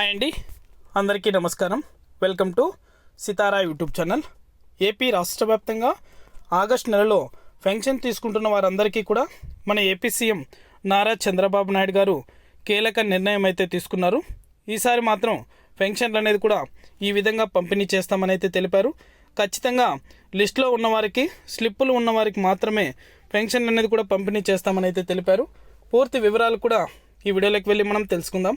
Hi అండి. అందరికీ నమస్కారం. Welcome to Sitara YouTube channel. AP రాష్ట్ర వ్యాప్తంగా ఆగస్ట్ నెలలో పెన్షన్ తీసుకుంటున్న వారందరికీ కూడా మన ఏపీ సీఎం నారా చంద్రబాబు నాయుడు గారు కీలక నిర్ణయం అయితే తీసుకున్నారు. ఈసారి మాత్రం పెన్షన్లు అనేది కూడా ఈ విధంగా పంపిణీ చేస్తామని అయితే తెలిపారు. ఖచ్చితంగా లిస్టులో ఉన్నవారికి స్లిప్పులు ఉన్నవారికి మాత్రమే పెన్షన్ అనేది కూడా పంపిణీ చేస్తామని అయితే తెలిపారు. పూర్తి వివరాలు కూడా ఈ వీడియోలోకి వెళ్ళి మనం తెలుసుకుందాం.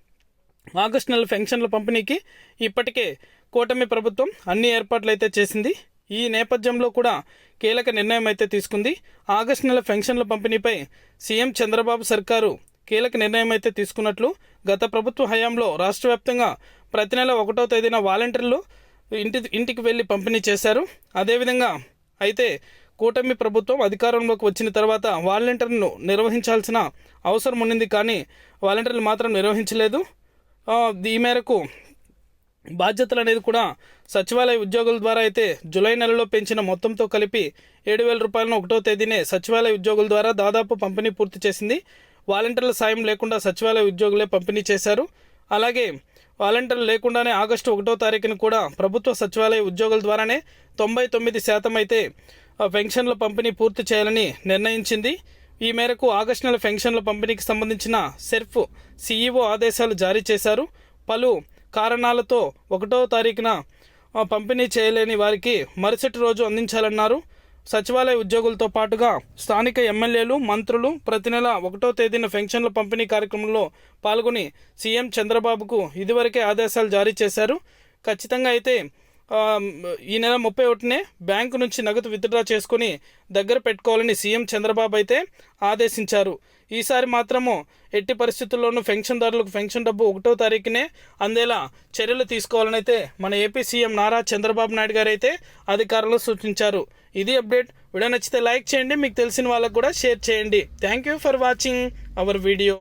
ఆగస్టు నెల పెన్షన్ల పంపిణీకి ఇప్పటికే కూటమి ప్రభుత్వం అన్ని ఏర్పాట్లు అయితే చేసింది. ఈ నేపథ్యంలో కూడా కీలక నిర్ణయం అయితే తీసుకుంది. ఆగస్టు నెల పెన్షన్ల పంపిణీపై సీఎం చంద్రబాబు సర్కారు కీలక నిర్ణయం అయితే తీసుకున్నట్లు గత ప్రభుత్వ హయాంలో రాష్ట్ర వ్యాప్తంగా ప్రతి నెల ఒకటో తేదీన వాలంటీర్లు ఇంటి ఇంటికి వెళ్ళి పంపిణీ చేశారు. అదేవిధంగా అయితే కూటమి ప్రభుత్వం అధికారంలోకి వచ్చిన తర్వాత వాలంటీర్ను నిర్వహించాల్సిన అవసరం ఉన్నింది కానీ వాలంటీర్లు మాత్రం నిర్వహించలేదు. ఈ మేరకు బాధ్యతలు అనేది కూడా సచివాలయ ఉద్యోగుల ద్వారా అయితే జూలై నెలలో పెంచిన మొత్తంతో కలిపి ఏడు వేల రూపాయలను ఒకటో తేదీనే సచివాలయ ఉద్యోగుల ద్వారా దాదాపు పంపిణీ పూర్తి చేసింది. వాలంటీర్ల సాయం లేకుండా సచివాలయ ఉద్యోగులే పంపిణీ చేశారు. అలాగే వాలంటీర్లు లేకుండానే ఆగస్టు ఒకటో తారీఖున కూడా ప్రభుత్వ సచివాలయ ఉద్యోగుల ద్వారానే తొంభై తొమ్మిది శాతం అయితే పెన్షన్ల పంపిణీ పూర్తి చేయాలని నిర్ణయించింది. ఈ మేరకు ఆగస్టు నెల పెన్షన్ల పంపిణీకి సంబంధించిన సెర్ఫ్ సీఈఓ ఆదేశాలు జారీ చేశారు. పలు కారణాలతో ఒకటో తారీఖున పంపిణీ చేయలేని వారికి మరుసటి రోజు అందించాలన్నారు. సచివాలయ ఉద్యోగులతో పాటుగా స్థానిక ఎమ్మెల్యేలు మంత్రులు ప్రతి నెల ఒకటో తేదీన పెన్షన్ల పంపిణీ కార్యక్రమంలో పాల్గొని సీఎం చంద్రబాబుకు ఇదివరకే ఆదేశాలు జారీ చేశారు. ఖచ్చితంగా అయితే ఈ నెల ముప్పై ఒకటినే బ్యాంకు నుంచి నగదు విత్డ్రా చేసుకుని దగ్గర పెట్టుకోవాలని సీఎం చంద్రబాబు అయితే ఆదేశించారు. ఈసారి మాత్రము ఎట్టి పరిస్థితుల్లోనూ పెన్షన్దారులకు పెన్షన్ డబ్బు ఒకటో తారీఖునే అందేలా చర్యలు తీసుకోవాలని అయితే మన ఏపీ సీఎం నారా చంద్రబాబు నాయుడు గారు అయితే అధికారులు సూచించారు. ఇది అప్డేట్. వీడియో నచ్చితే లైక్ చేయండి. మీకు తెలిసిన వాళ్ళకు కూడా షేర్ చేయండి. Thank you for watching our video.